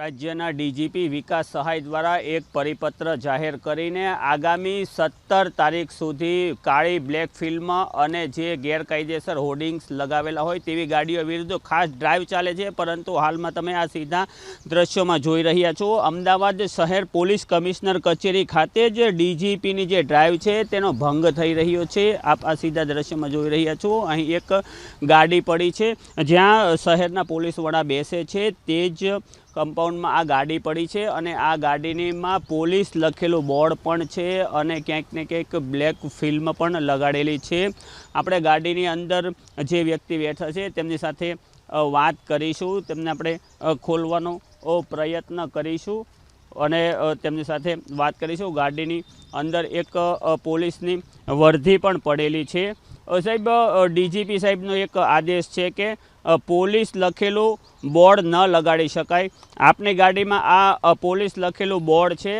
રાજ્યના ડીજીપી વિકાસ સહાય દ્વારા એક પરિપત્ર જાહેર કરીને આગામી સત્તર તારીખ સુધી કાળી બ્લેક ફિલ્મ અને જે ગેરકાયદેસર હોર્ડિંગ્સ લગાવેલા હોય તેવી ગાડીઓ વિરુદ્ધ ખાસ ડ્રાઈવ ચાલે છે. પરંતુ હાલમાં તમે આ સીધા દ્રશ્યોમાં જોઈ રહ્યા છો. અમદાવાદ શહેર પોલીસ કમિશનર કચેરી ખાતે જ ડીજીપીની જે ડ્રાઈવ છે તેનો ભંગ થઈ રહ્યો છે. આપ આ સીધા દ્રશ્યમાં જોઈ રહ્યા છો. અહીં એક ગાડી પડી છે. જ્યાં શહેરના પોલીસ વડા બેસે છે. તે જ કમ્પાઉન્ડમાં આ ગાડી પડી છે અને આ ગાડીનીમાં પોલીસ લખેલું બોર્ડ પણ છે અને ક્યાંક ને ક્યાંક બ્લેક ફિલ્મ પણ લગાડેલી છે. આપણે ગાડીની અંદર જે વ્યક્તિ બેઠા છે તેમની સાથે વાત કરીશું. તેમને આપણે ખોલવાનો પ્રયત્ન કરીશું. અને તેમની સાથે વાત કરીશું. ગાડીની અંદર એક પોલીસની વર્ધી પણ પડેલી છે. સાહેબ ડીજીપી સાહેબનો એક આદેશ છે કે પોલીસ લખેલું બોર્ડ ન લગાડી શકાય. આપની ગાડીમાં આ પોલીસ લખેલું બોર્ડ છે.